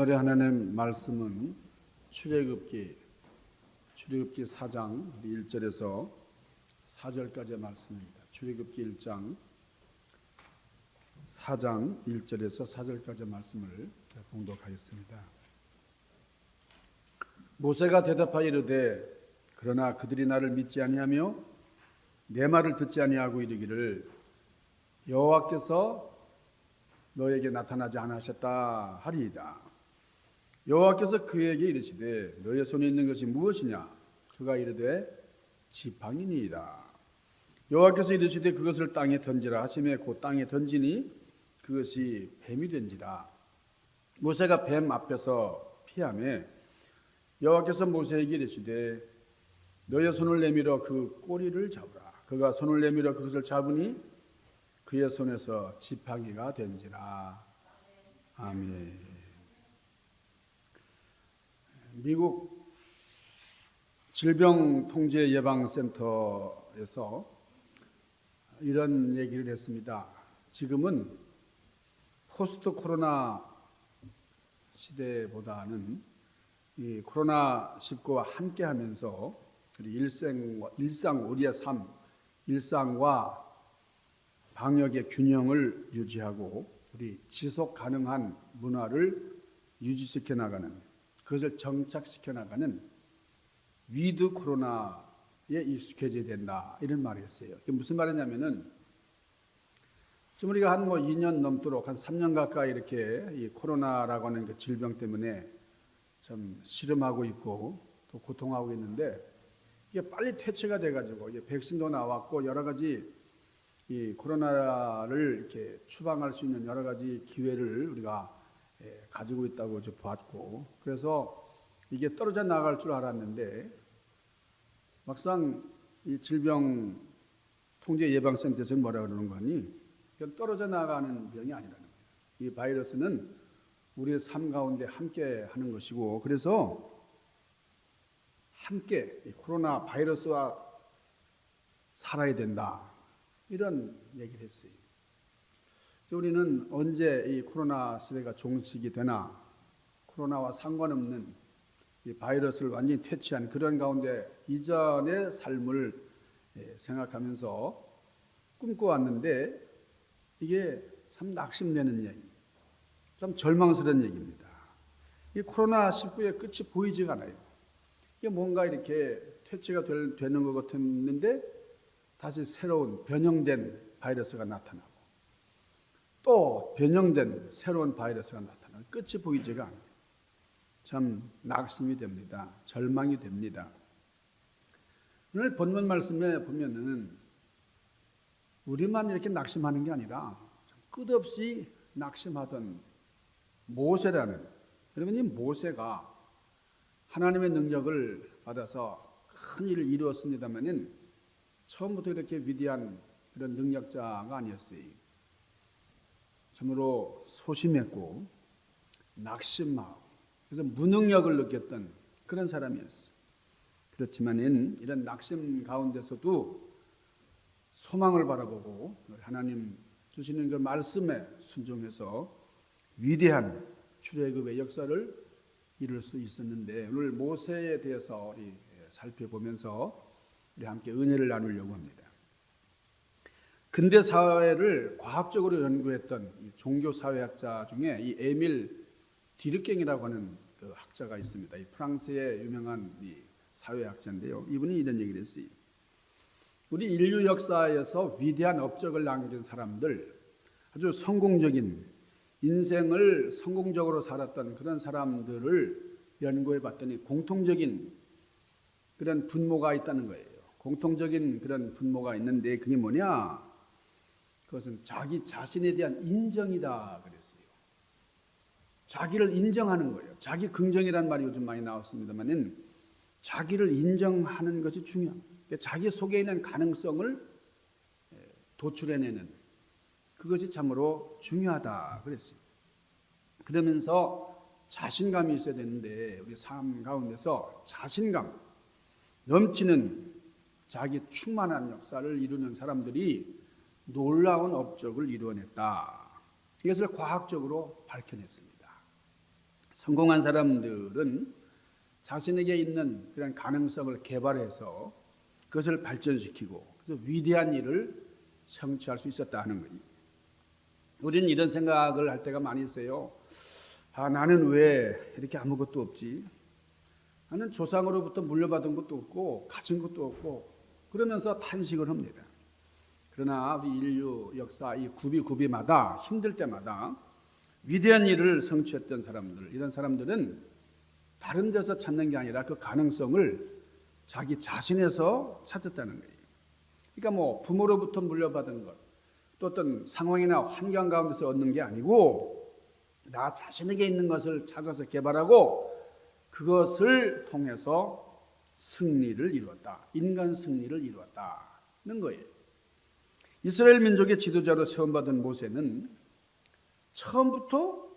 오늘의 하나님 말씀은 출애굽기 출애굽기 4장 1절에서 4절까지의 말씀입니다. 출애굽기 1장 4장 1절에서 4절까지의 말씀을 봉독하겠습니다. 모세가 대답하여 이르되 그러나 그들이 나를 믿지 아니하며 내 말을 듣지 아니하고 이르기를 여호와께서 너에게 나타나지 않으셨다 하리이다. 여호와께서 그에게 이르시되 너의 손에 있는 것이 무엇이냐? 그가 이르되 지팡이니이다. 여호와께서 이르시되 그것을 땅에 던지라 하심에 곧 땅에 던지니 그것이 뱀이 된지라. 모세가 뱀 앞에서 피하매 여호와께서 모세에게 이르시되 너의 손을 내밀어 그 꼬리를 잡으라. 그가 손을 내밀어 그것을 잡으니 그의 손에서 지팡이가 된지라. 아멘. 미국 질병통제예방센터에서 이런 얘기를 했습니다. 지금은 포스트 코로나 시대보다는 이 코로나 19와 함께 하면서 일생, 일상 우리의 삶, 일상과 방역의 균형을 유지하고 우리 지속 가능한 문화를 유지시켜 나가는 그것을 정착시켜 나가는 위드 코로나에 익숙해져야 된다 이런 말이었어요. 이게 무슨 말이냐면은 지금 우리가 한 뭐 2년 넘도록 한 3년 가까이 이렇게 이 코로나라고 하는 그 질병 때문에 좀 시름하고 있고 또 고통하고 있는데 이게 빨리 퇴치가 돼가지고 이게 백신도 나왔고 여러 가지 이 코로나를 이렇게 추방할 수 있는 여러 가지 기회를 우리가 예, 가지고 있다고 봤고 그래서 이게 떨어져 나갈 줄 알았는데 막상 이 질병 통제 예방센터에서 뭐라 그러는 거니 그건 떨어져 나가는 병이 아니라는 거예요. 이 바이러스는 우리의 삶 가운데 함께 하는 것이고 그래서 함께 코로나 바이러스와 살아야 된다. 이런 얘기를 했어요. 우리는 언제 이 코로나 시대가 종식이 되나 코로나와 상관없는 이 바이러스를 완전히 퇴치한 그런 가운데 이전의 삶을 예, 생각하면서 꿈꿔왔는데 이게 참 낙심되는 얘기, 좀 절망스러운 얘기입니다. 이 코로나 19의 끝이 보이지가 않아요. 이게 뭔가 이렇게 퇴치가 되는 것 같았는데 다시 새로운 변형된 바이러스가 나타나고 또 변형된 새로운 바이러스가 나타나고 끝이 보이지가 않아요. 참 낙심이 됩니다. 절망이 됩니다. 오늘 본문 말씀에 보면은 우리만 이렇게 낙심하는 게 아니라 끝없이 낙심하던 모세라는 여러분 이 모세가 하나님의 능력을 받아서 큰 일을 이루었습니다만은 처음부터 이렇게 위대한 그런 능력자가 아니었어요. 참으로 소심했고 낙심하고 그래서 무능력을 느꼈던 그런 사람이었어요. 그렇지만은 이런 낙심 가운데서도 소망을 바라보고 하나님 주시는 그 말씀에 순종해서 위대한 출애굽의 역사를 이룰 수 있었는데 오늘 모세에 대해서 우리 살펴보면서 우리 함께 은혜를 나누려고 합니다. 근대 사회를 과학적으로 연구했던 종교 사회학자 중에 이 에밀 디르갱이라고 하는 그 학자가 있습니다. 이 프랑스의 유명한 이 사회학자인데요. 이분이 이런 얘기를 했어요. 우리 인류 역사에서 위대한 업적을 남긴 사람들, 아주 성공적인 인생을 성공적으로 살았던 그런 사람들을 연구해 봤더니 공통적인 그런 분모가 있다는 거예요. 공통적인 그런 분모가 있는데 그게 뭐냐? 그것은 자기 자신에 대한 인정이다 그랬어요. 자기를 인정하는 거예요. 자기 긍정이란 말이 요즘 많이 나왔습니다만은 자기를 인정하는 것이 중요합니다. 그러니까 자기 속에 있는 가능성을 도출해내는 그것이 참으로 중요하다 그랬어요. 그러면서 자신감이 있어야 되는데 우리 삶 가운데서 자신감 넘치는 자기 충만한 역사를 이루는 사람들이 놀라운 업적을 이루어냈다. 이것을 과학적으로 밝혀냈습니다. 성공한 사람들은 자신에게 있는 그런 가능성을 개발해서 그것을 발전시키고 위대한 일을 성취할 수 있었다 하는 거예요. 우리는 이런 생각을 할 때가 많이 있어요. 아, 나는 왜 이렇게 아무것도 없지? 나는 조상으로부터 물려받은 것도 없고 가진 것도 없고 그러면서 탄식을 합니다. 그러나 우리 인류 역사 이 구비 구비마다 힘들 때마다 위대한 일을 성취했던 사람들 이런 사람들은 다른 데서 찾는 게 아니라 그 가능성을 자기 자신에서 찾았다는 거예요. 그러니까 뭐 부모로부터 물려받은 것, 또 어떤 상황이나 환경 가운데서 얻는 게 아니고 나 자신에게 있는 것을 찾아서 개발하고 그것을 통해서 승리를 이루었다. 인간 승리를 이루었다는 거예요. 이스라엘 민족의 지도자로 세움받은 모세는 처음부터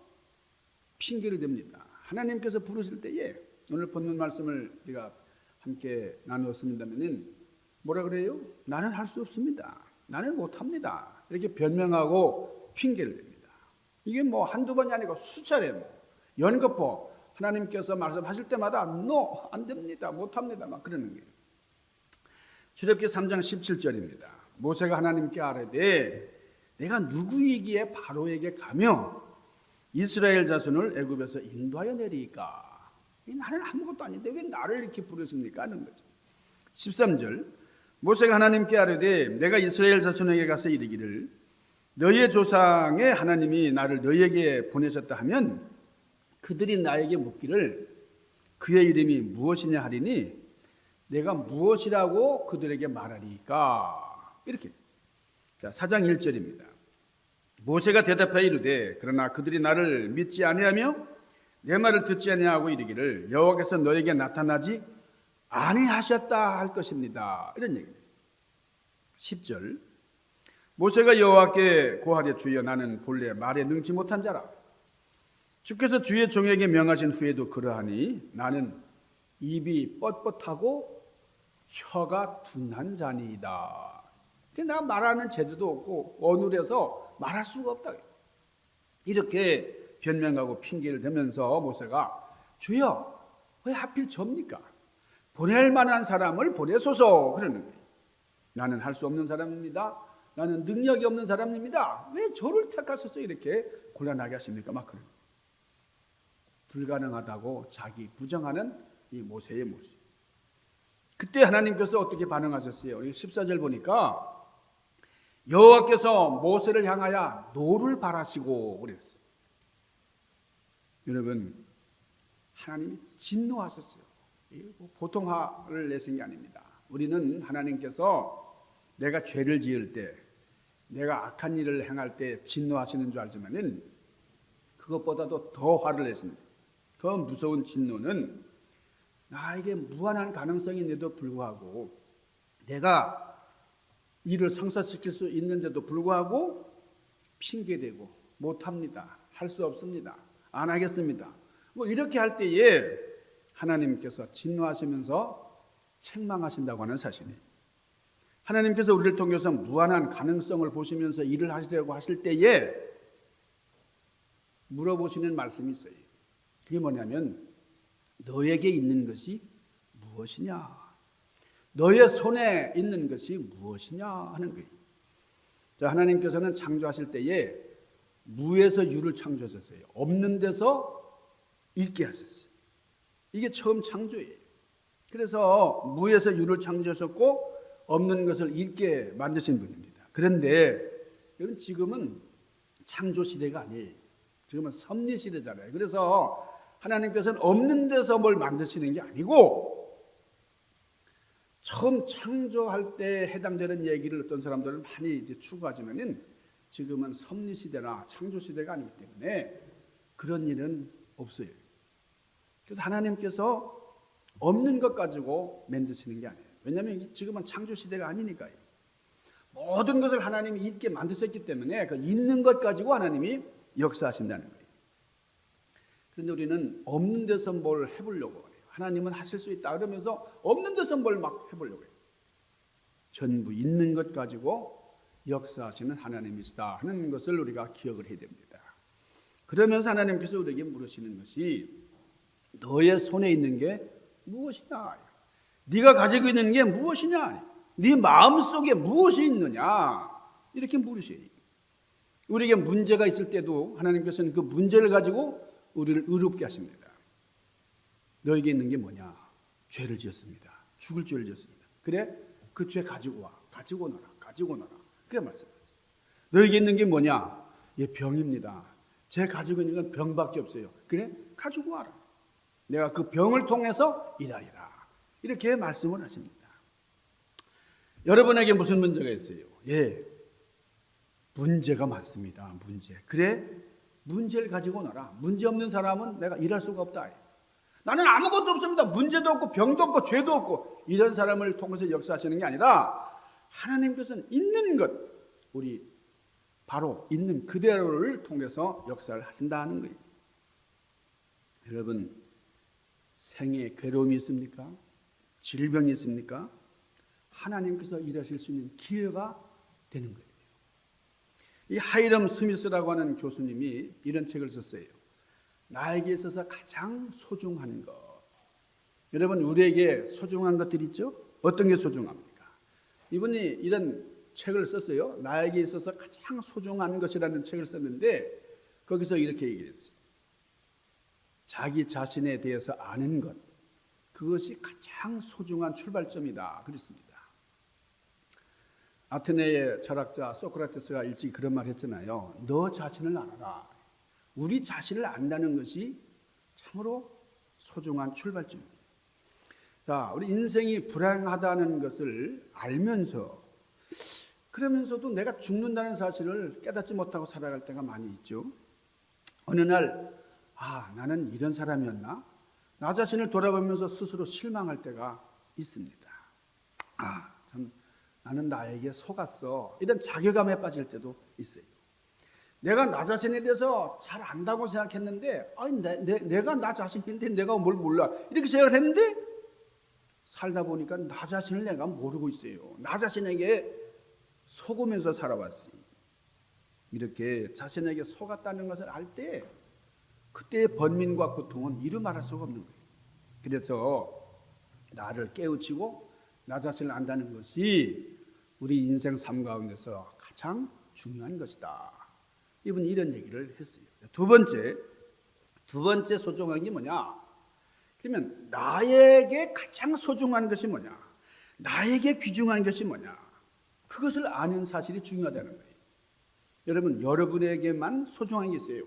핑계를 댑니다. 하나님께서 부르실 때에 오늘 본문 말씀을 우리가 함께 나누었습니다면은 뭐라 그래요? 나는 할 수 없습니다. 나는 못합니다. 이렇게 변명하고 핑계를 댑니다. 이게 뭐 한두 번이 아니고 수차례 뭐 연거푸 하나님께서 말씀하실 때마다 no 안 됩니다. 못합니다. 막 그러는 거예요. 출애굽기 3장 17절입니다. 모세가 하나님께 아뢰되 내가 누구이기에 바로에게 가며 이스라엘 자손을 애굽에서 인도하여 내리까? 나는 아무것도 아닌데 왜 나를 이렇게 부르십니까? 하는 거죠. 13절 모세가 하나님께 아뢰되 내가 이스라엘 자손에게 가서 이르기를 너희의 조상의 하나님이 나를 너희에게 보내셨다 하면 그들이 나에게 묻기를 그의 이름이 무엇이냐 하리니 내가 무엇이라고 그들에게 말하리까 이렇게 자, 4장 1절입니다. 모세가 대답하여 이르되 그러나 그들이 나를 믿지 아니하며 내 말을 듣지 아니하고 이르기를 여호와께서 너에게 나타나지 아니하셨다 할 것입니다. 이런 얘기입니다. 10절 모세가 여호와께 고하되 주여 나는 본래 말에 능치 못한 자라 주께서 주의 종에게 명하신 후에도 그러하니 나는 입이 뻣뻣하고 혀가 둔한 자니이다. 내가 말하는 재주도 없고 어눌해서 말할 수가 없다. 이렇게 변명하고 핑계를 대면서 모세가 주여 왜 하필 접니까? 보낼 만한 사람을 보내소서 그러는 거예요. 나는 할 수 없는 사람입니다. 나는 능력이 없는 사람입니다. 왜 저를 택하셔서 이렇게 곤란하게 하십니까? 막 그런 불가능하다고 자기 부정하는 이 모세의 모습. 그때 하나님께서 어떻게 반응하셨어요? 우리 14절 보니까 여호와께서 모세를 향하여 노를 바라시고 그랬어요. 여러분 하나님이 진노하셨어요. 뭐 보통 화를 내신 게 아닙니다. 우리는 하나님께서 내가 죄를 지을 때, 내가 악한 일을 행할 때 진노하시는 줄 알지만은 그것보다도 더 화를 내십니다. 더 무서운 진노는 나에게 무한한 가능성인데도 불구하고 내가 일을 성사시킬 수 있는데도 불구하고 핑계대고 못합니다. 할 수 없습니다. 안 하겠습니다. 뭐 이렇게 할 때에 하나님께서 진노하시면서 책망하신다고 하는 사실이에요. 하나님께서 우리를 통해서 무한한 가능성을 보시면서 일을 하시려고 하실 때에 물어보시는 말씀이 있어요. 그게 뭐냐면 너에게 있는 것이 무엇이냐? 너의 손에 있는 것이 무엇이냐 하는 거예요. 자, 하나님께서는 창조하실 때에 무에서 유를 창조하셨어요. 없는 데서 있게 하셨어요. 이게 처음 창조예요. 그래서 무에서 유를 창조하셨고 없는 것을 있게 만드신 분입니다. 그런데 여러분 지금은 창조 시대가 아니에요. 지금은 섭리 시대잖아요. 그래서 하나님께서는 없는 데서 뭘 만드시는 게 아니고 처음 창조할 때 해당되는 얘기를 어떤 사람들은 많이 이제 추구하지만은 지금은 섭리 시대나 창조 시대가 아니기 때문에 그런 일은 없어요. 그래서 하나님께서 없는 것 가지고 만드시는 게 아니에요. 왜냐하면 지금은 창조 시대가 아니니까요. 모든 것을 하나님이 있게 만드셨기 때문에 그 있는 것 가지고 하나님이 역사하신다는 거예요. 그런데 우리는 없는 데서 뭘 해보려고. 하나님은 하실 수 있다 그러면서 없는 데서 뭘 막 해보려고 해요. 전부 있는 것 가지고 역사하시는 하나님이시다 하는 것을 우리가 기억을 해야 됩니다. 그러면서 하나님께서 우리에게 물으시는 것이 너의 손에 있는 게 무엇이냐? 네가 가지고 있는 게 무엇이냐? 네 마음 속에 무엇이 있느냐? 이렇게 물으셔요. 우리에게 문제가 있을 때도 하나님께서는 그 문제를 가지고 우리를 의롭게 하십니다. 너에게 있는 게 뭐냐? 죄를 지었습니다. 죽을 죄를 지었습니다. 그래? 그 죄 가지고 와. 가지고 놀아. 가지고 놀아. 그래 말씀하세요. 너에게 있는 게 뭐냐? 예, 병입니다. 제 가지고 있는 건 병밖에 없어요. 그래? 가지고 와라. 내가 그 병을 통해서 일하리라. 이렇게 말씀을 하십니다. 여러분에게 무슨 문제가 있어요? 예. 문제가 많습니다. 문제. 그래? 문제를 가지고 놀아. 문제 없는 사람은 내가 일할 수가 없다. 나는 아무것도 없습니다. 문제도 없고 병도 없고 죄도 없고 이런 사람을 통해서 역사하시는 게 아니라 하나님께서는 있는 것 우리 바로 있는 그대로를 통해서 역사를 하신다는 거예요. 여러분 생에 괴로움이 있습니까? 질병이 있습니까? 하나님께서 일하실 수 있는 기회가 되는 거예요. 이 하이럼 스미스라고 하는 교수님이 이런 책을 썼어요. 나에게 있어서 가장 소중한 것. 여러분 우리에게 소중한 것들 있죠? 어떤 게 소중합니까? 이분이 이런 책을 썼어요. 나에게 있어서 가장 소중한 것이라는 책을 썼는데 거기서 이렇게 얘기했어요. 자기 자신에 대해서 아는 것. 그것이 가장 소중한 출발점이다. 그랬습니다. 아테네의 철학자 소크라테스가 일찍 그런 말 했잖아요. 너 자신을 알아라. 우리 자신을 안다는 것이 참으로 소중한 출발점입니다. 자, 우리 인생이 불행하다는 것을 알면서 그러면서도 내가 죽는다는 사실을 깨닫지 못하고 살아갈 때가 많이 있죠. 어느 날, 아, 나는 이런 사람이었나? 나 자신을 돌아보면서 스스로 실망할 때가 있습니다. 아, 참, 나는 나에게 속았어. 이런 자괴감에 빠질 때도 있어요. 내가 나 자신에 대해서 잘 안다고 생각했는데, 아니, 내, 내, 내 가 나 자신인데 내가 뭘 몰라. 이렇게 생각을 했는데, 살다 보니까 나 자신을 내가 모르고 있어요. 나 자신에게 속으면서 살아왔어요. 이렇게 자신에게 속았다는 것을 알 때, 그때의 번민과 고통은 이루 말할 수가 없는 거예요. 그래서 나를 깨우치고 나 자신을 안다는 것이 우리 인생 삶 가운데서 가장 중요한 것이다. 이분 이런 얘기를 했어요. 두 번째, 두 번째 소중한 게 뭐냐? 그러면 나에게 가장 소중한 것이 뭐냐? 나에게 귀중한 것이 뭐냐? 그것을 아는 사실이 중요하다는 거예요. 여러분, 여러분에게만 소중한 게 있어요.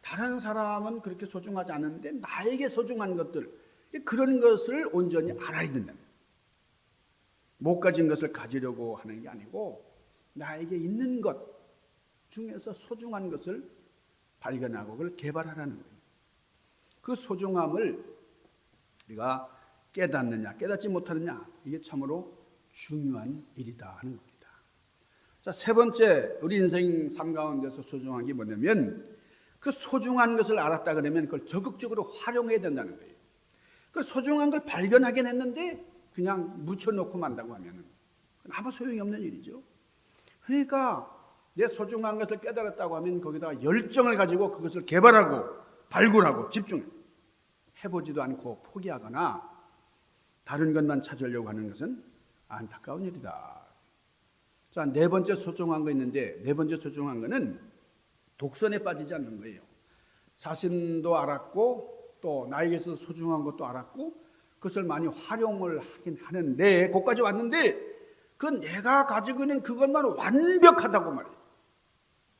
다른 사람은 그렇게 소중하지 않은데 나에게 소중한 것들, 그런 것을 온전히 알아야 된다. 못 가진 것을 가지려고 하는 게 아니고 나에게 있는 것 중에서 소중한 것을 발견하고 그걸 개발하라는 거예요. 그 소중함을 우리가 깨닫느냐, 깨닫지 못하느냐, 이게 참으로 중요한 일이다 하는 겁니다. 자, 세 번째, 우리 인생 삶 가운데서 소중한 게 뭐냐면 그 소중한 것을 알았다 그러면 그걸 적극적으로 활용해야 된다는 거예요. 그 소중한 걸 발견하긴 했는데 그냥 묻혀놓고 만다고 하면 아무 소용이 없는 일이죠. 그러니까 내 소중한 것을 깨달았다고 하면 거기다가 열정을 가지고 그것을 개발하고 발굴하고 집중 해보지도 않고 포기하거나 다른 것만 찾으려고 하는 것은 안타까운 일이다. 자, 네 번째 소중한 거 있는데 네 번째 소중한 거는 독선에 빠지지 않는 거예요. 자신도 알았고 또 나에게서 소중한 것도 알았고 그것을 많이 활용을 하긴 하는데 거기까지 왔는데 그 내가 가지고 있는 그것만 완벽하다고 말이에요.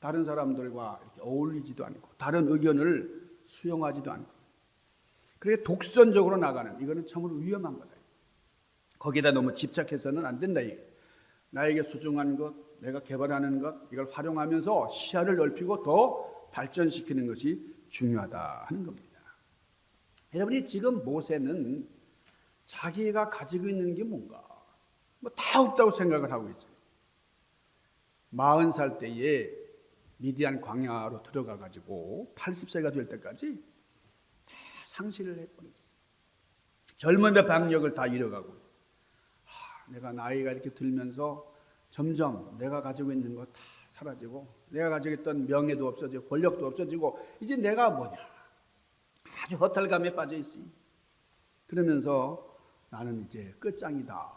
다른 사람들과 어울리지도 않고 다른 의견을 수용하지도 않고 그렇게 독선적으로 나가는 이거는 참으로 위험한 거다. 거기다 너무 집착해서는 안 된다. 이게. 나에게 소중한 것, 내가 개발하는 것 이걸 활용하면서 시야를 넓히고 더 발전시키는 것이 중요하다 하는 겁니다. 여러분이 지금 모세는 자기가 가지고 있는 게 뭔가 뭐 다 없다고 생각을 하고 있어요. 마흔 살 때에 미디안 광야로 들어가 가지고 80세가 될 때까지 다 상실을 해버렸어요. 젊음의 박력을 다 잃어가고 하, 내가 나이가 이렇게 들면서 점점 내가 가지고 있는 거 다 사라지고 내가 가지고 있던 명예도 없어지고 권력도 없어지고 이제 내가 뭐냐? 아주 허탈감에 빠져 있으니 그러면서 나는 이제 끝장이다.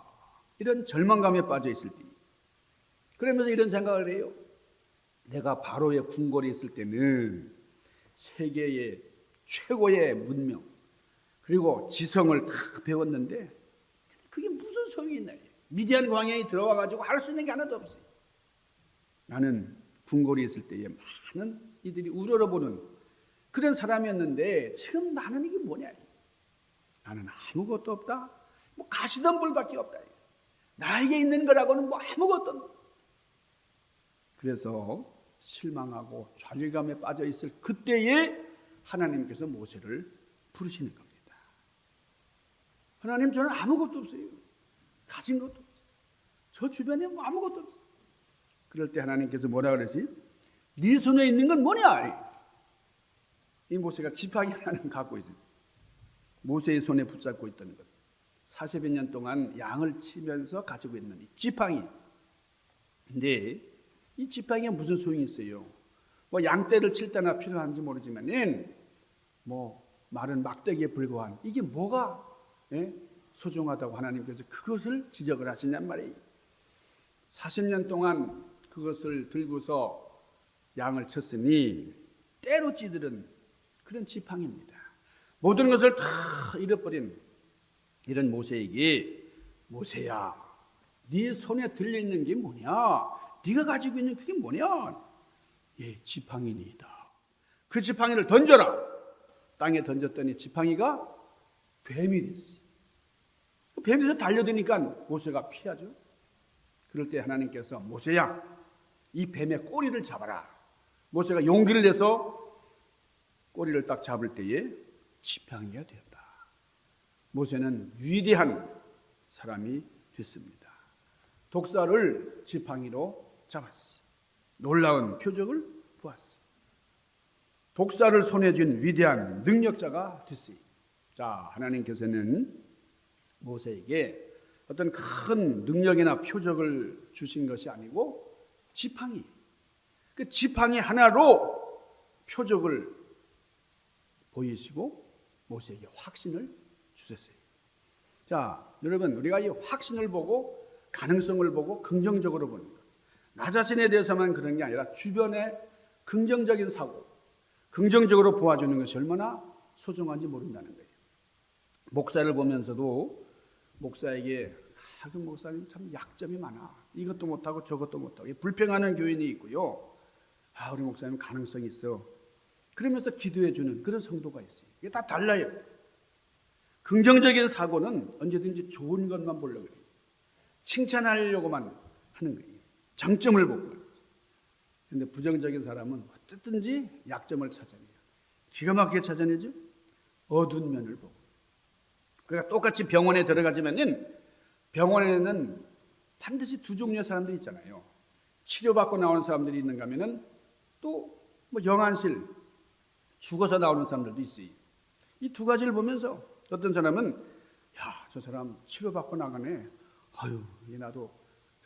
이런 절망감에 빠져 있을 때 그러면서 이런 생각을 해요 내가 바로의 궁궐에 있을 때는 세계의 최고의 문명 그리고 지성을 다 배웠는데 그게 무슨 소용이 있나요? 미디안 광야에 들어와 가지고 할 수 있는 게 하나도 없어요. 나는 궁궐에 있을 때에 많은 이들이 우러러보는 그런 사람이었는데 지금 나는 이게 뭐냐? 나는 아무것도 없다. 뭐 가시덤불밖에 없다. 나에게 있는 거라고는 뭐 아무것도 없다. 그래서 실망하고 좌절감에 빠져 있을 그때에 하나님께서 모세를 부르시는 겁니다. 하나님 저는 아무것도 없어요. 가진 것도 없어요. 저 주변에 뭐 아무것도 없어요. 그럴 때 하나님께서 뭐라 그러지? 네 손에 있는 건 뭐냐? 이 모세가 지팡이 하나는 갖고 있어요. 모세의 손에 붙잡고 있던 것. 40여 년 동안 양을 치면서 가지고 있는 이 지팡이. 근데 이 지팡이가 무슨 소용이 있어요? 뭐 양떼를 칠 때나 필요한지 모르지만은 뭐 마른 막대기에 불과한 이게 뭐가 예? 소중하다고 하나님께서 그것을 지적을 하시냔 말이에요. 40년 동안 그것을 들고서 양을 쳤으니 때로 찌들은 그런 지팡입니다. 모든 것을 다 잃어버린 이런 모세에게 모세야, 네 손에 들려 있는 게 뭐냐? 네가 가지고 있는 그게 뭐냐? 예, 지팡이니이다. 그 지팡이를 던져라. 땅에 던졌더니 지팡이가 뱀이 됐어요. 뱀이 돼서 달려드니까 모세가 피하죠. 그럴 때 하나님께서 모세야, 이 뱀의 꼬리를 잡아라. 모세가 용기를 내서 꼬리를 딱 잡을 때에 지팡이가 되었다. 모세는 위대한 사람이 됐습니다. 독사를 지팡이로 잡았어. 놀라운 표적을 보았어. 독사를 손에 쥔 위대한 능력자가 됐어요. 자, 하나님께서는 모세에게 어떤 큰 능력이나 표적을 주신 것이 아니고 지팡이. 그 지팡이 하나로 표적을 보이시고 모세에게 확신을 주셨어요. 자, 여러분, 우리가 이 확신을 보고 가능성을 보고 긍정적으로 보는 것. 나 자신에 대해서만 그런 게 아니라 주변의 긍정적인 사고, 긍정적으로 보아주는 것이 얼마나 소중한지 모른다는 거예요. 목사를 보면서도 목사에게 아, 그 목사님 참 약점이 많아. 이것도 못하고 저것도 못하고 불평하는 교인이 있고요. 아, 우리 목사님 가능성이 있어. 그러면서 기도해 주는 그런 성도가 있어요. 이게 다 달라요. 긍정적인 사고는 언제든지 좋은 것만 보려고 해요. 칭찬하려고만 하는 거예요. 장점을 보고. 근데 부정적인 사람은 어쨌든지 약점을 찾아내요. 기가 막히게 찾아내죠. 어두운 면을 보고. 그러니까 똑같이 병원에 들어가지만은 병원에는 반드시 두 종류의 사람들이 있잖아요. 치료받고 나오는 사람들이 있는가 하면은 또 뭐 영안실 죽어서 나오는 사람들도 있어요. 이 두 가지를 보면서 어떤 사람은 야, 저 사람 치료받고 나가네. 아유, 이 나도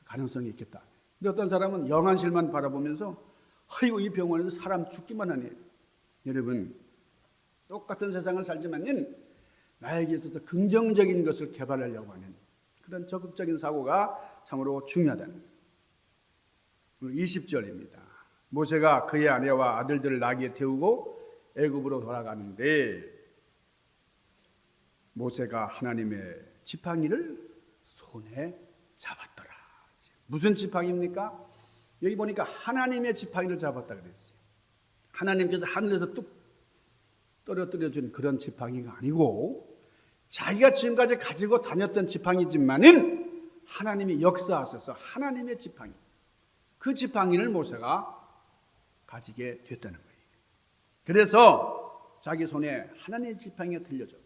가능성이 있겠다. 근데 어떤 사람은 영안실만 바라보면서 아이고 이 병원에서 사람 죽기만 하네. 여러분 똑같은 세상을 살지만은 나에게 있어서 긍정적인 것을 개발하려고 하는 그런 적극적인 사고가 참으로 중요하다는 20절입니다. 모세가 그의 아내와 아들들을 나귀에 태우고 애굽으로 돌아가는데 모세가 하나님의 지팡이를 손에 잡았더라. 무슨 지팡이입니까? 여기 보니까 하나님의 지팡이를 잡았다 그랬어요. 하나님께서 하늘에서 뚝 떨어뜨려 준 그런 지팡이가 아니고 자기가 지금까지 가지고 다녔던 지팡이지만은 하나님이 역사하셔서 하나님의 지팡이 그 지팡이를 모세가 가지게 됐다는 거예요. 그래서 자기 손에 하나님의 지팡이가 들려졌고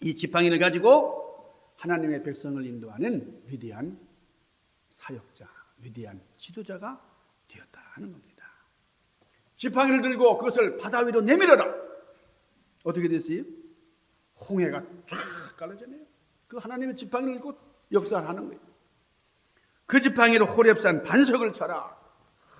이 지팡이를 가지고 하나님의 백성을 인도하는 위대한 사역자, 위대한 지도자가 되었다 하는 겁니다. 지팡이를 들고 그것을 바다 위로 내밀어라. 어떻게 됐어요? 홍해가 쫙 갈라지네요. 그 하나님의 지팡이를 들고 역사를 하는 거예요. 그 지팡이로 호랩산 반석을 쳐라.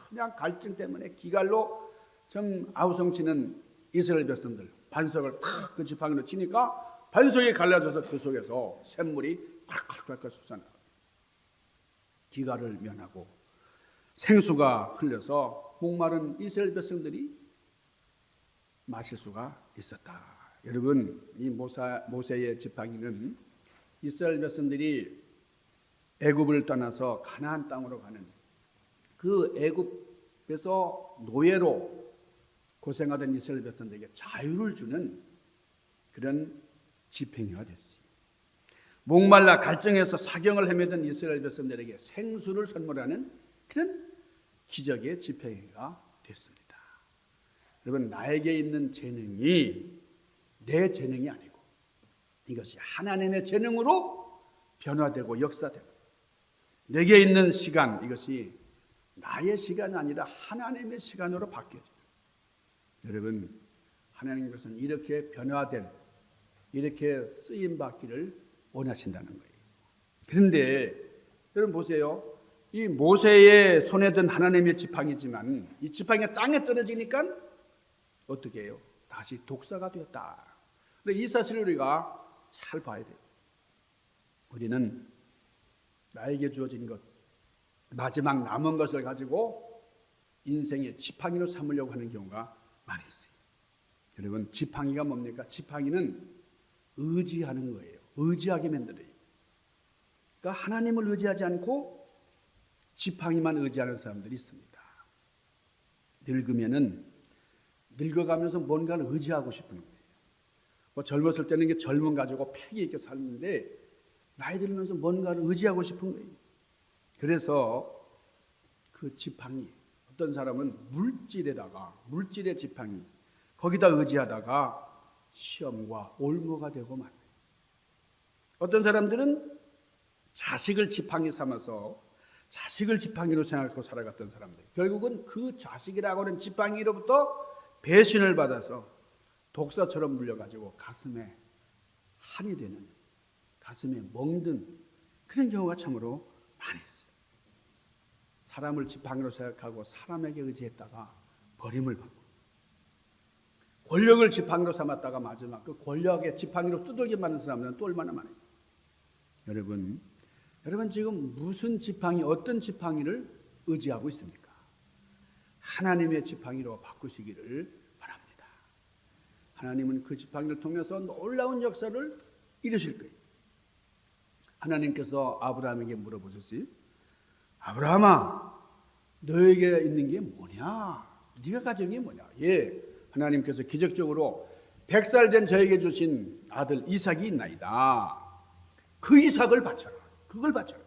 그냥 갈증 때문에 기갈로 좀 아우성치는 이스라엘 백성들 반석을 탁그 지팡이로 치니까 반석이 갈라져서 그 속에서 샘물이 콸콸콸콸 솟아나 기갈을 면하고 생수가 흘려서 목마른 이스라엘 백성들이 마실 수가 있었다. 여러분 이 모사, 모세의 지팡이는 이스라엘 백성들이 애굽을 떠나서 가나안 땅으로 가는 그 애굽에서 노예로 고생하던 이스라엘 백성들에게 자유를 주는 그런 집행이가 됐어요. 목말라 갈증에서 사경을 헤매던 이스라엘 백성들에게 생수를 선물하는 그런 기적의 집행이가 됐습니다. 여러분 나에게 있는 재능이 내 재능이 아니고 이것이 하나님의 재능으로 변화되고 역사되고 내게 있는 시간 이것이 나의 시간이 아니라 하나님의 시간으로 바뀌어져요. 여러분 하나님 것은 이렇게 변화된 이렇게 쓰임 받기를 원하신다는 거예요. 그런데 여러분 보세요. 이 모세의 손에 든 하나님의 지팡이지만 이 지팡이가 땅에 떨어지니까 어떻게 해요? 다시 독사가 되었다. 근데 이 사실을 우리가 잘 봐야 돼요. 우리는 나에게 주어진 것, 마지막 남은 것을 가지고 인생의 지팡이로 삼으려고 하는 경우가 많이 있어요. 여러분, 지팡이가 뭡니까? 지팡이는 의지하는 거예요. 의지하게 만들어요. 그러니까 하나님을 의지하지 않고 지팡이만 의지하는 사람들이 있습니다. 늙으면은 늙어가면서 뭔가를 의지하고 싶은 거예요. 뭐 젊었을 때는 이게 젊음 가지고 패기 있게 살는데 나이 들면서 뭔가를 의지하고 싶은 거예요. 그래서 그 지팡이 어떤 사람은 물질에다가 물질의 지팡이 거기다 의지하다가 시험과 올무가 되고 만 어떤 사람들은 자식을 지팡이 삼아서 자식을 지팡이로 생각하고 살아갔던 사람들 결국은 그 자식이라고 하는 지팡이로부터 배신을 받아서 독사처럼 물려가지고 가슴에 한이 되는 가슴에 멍든 그런 경우가 참으로 많이 있어요. 사람을 지팡이로 생각하고 사람에게 의지했다가 버림을 받고 권력을 지팡이로 삼았다가 마지막 그 권력의 지팡이로 두들겨 맞는 사람들은 또 얼마나 많아요. 여러분, 여러분 지금 무슨 지팡이, 어떤 지팡이를 의지하고 있습니까? 하나님의 지팡이로 바꾸시기를 바랍니다. 하나님은 그 지팡이를 통해서 놀라운 역사를 이루실 거예요. 하나님께서 아브라함에게 물어보셨어요. 아브라함아, 너에게 있는 게 뭐냐? 네가 가진 게 뭐냐? 예, 하나님께서 기적적으로 백살 된 저에게 주신 아들 이삭이 있나이다. 그 이삭을 바쳐라. 그걸 바쳐라.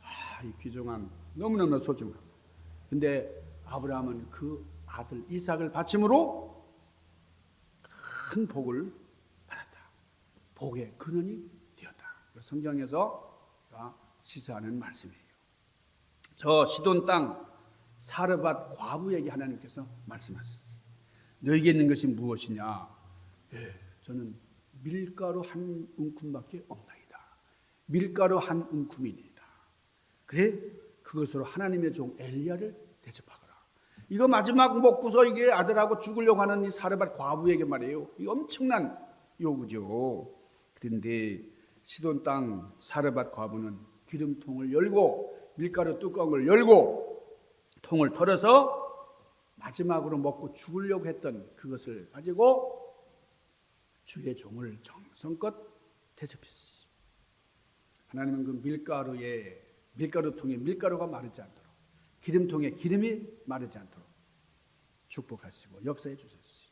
아, 이 귀중한 너무너무 소중한. 근데 아브라함은 그 아들 이삭을 바침으로 큰 복을 받았다. 복의 근원이 되었다. 성경에서 시사하는 말씀이에요. 저 시돈 땅 사르밧 과부에게 하나님께서 말씀하셨어요. 너에게 있는 것이 무엇이냐? 예, 저는 밀가루 한 움큼밖에 없나이다. 밀가루 한 움큼이니이다. 그래 그것으로 하나님의 종 엘리야를 대접하거라. 이거 마지막 먹고서 이게 아들하고 죽으려고 하는 이 사르밧 과부에게 말이에요. 이 엄청난 요구죠. 그런데 시돈 땅 사르밧 과부는 기름통을 열고 밀가루 뚜껑을 열고 통을 털어서 마지막으로 먹고 죽으려고 했던 그것을 가지고 주의 종을 정성껏 대접했어요. 하나님은 그 밀가루에 밀가루통에 밀가루가 마르지 않도록 기름통에 기름이 마르지 않도록 축복하시고 역사해 주셨어요.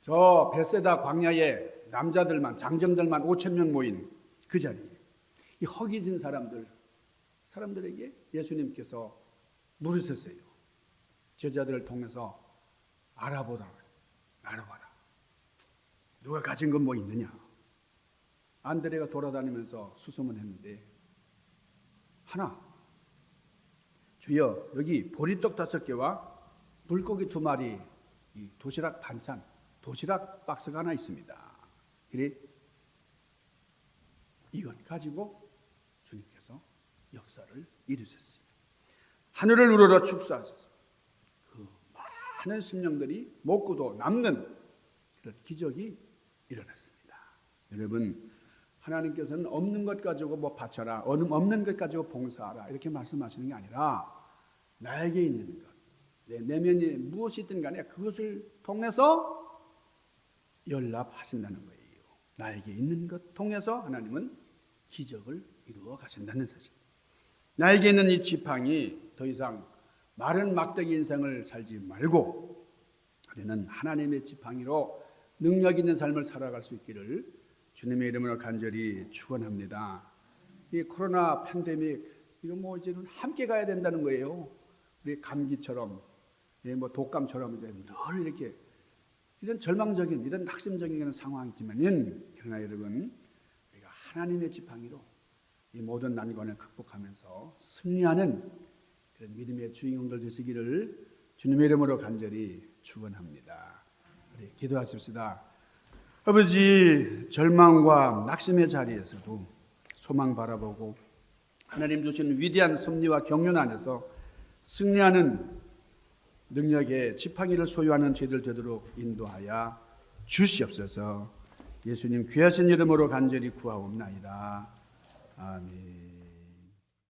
저 베세다 광야에 남자들만 장정들만 5천 명 모인 그 자리에 이 허기진 사람들 사람들에게 예수님께서 물으셨어요. 제자들을 통해서 알아보라, 알아봐라. 누가 가진 건 뭐 있느냐? 안드레가 돌아다니면서 수소문했는데 하나 주여 여기 보리떡 다섯 개와 물고기 두 마리 이 도시락 반찬 도시락 박스가 하나 있습니다. 그래 이것 가지고 주님께서 역사를 이루셨어요. 하늘을 우러러 축사하소서. 그 많은 심령들이 먹고도 남는 그런 기적이 일어났습니다. 여러분 하나님께서는 없는 것 가지고 뭐 바쳐라, 없는 것 가지고 봉사하라 이렇게 말씀하시는 게 아니라 나에게 있는 것, 내 내면에 무엇이 있든 간에 그것을 통해서 연락하신다는 거예요. 나에게 있는 것 통해서 하나님은 기적을 이루어 가신다는 사실입니다. 나에게 있는 이 지팡이 더 이상 마른 막대기 인생을 살지 말고 우리는 하나님의 지팡이로 능력 있는 삶을 살아갈 수 있기를 주님의 이름으로 간절히 축원합니다. 이 코로나 팬데믹 이거 뭐 이제는 함께 가야 된다는 거예요. 우리 감기처럼 예, 뭐 독감처럼 이제 늘 이렇게 이런 절망적인 이런 낙심적인 상황이지만은 그러나 여러분 우리가 하나님의 지팡이로 이 모든 난관을 극복하면서 승리하는 그런 믿음의 주인공들 되시기를 주님의 이름으로 간절히 축원합니다. 우리 기도하십시다. 아버지 절망과 낙심의 자리에서도 소망 바라보고 하나님 주신 위대한 섭리와 경륜 안에서 승리하는 능력의 지팡이를 소유하는 저희들 되도록 인도하여 주시옵소서. 예수님 귀하신 이름으로 간절히 구하옵나이다. 아멘.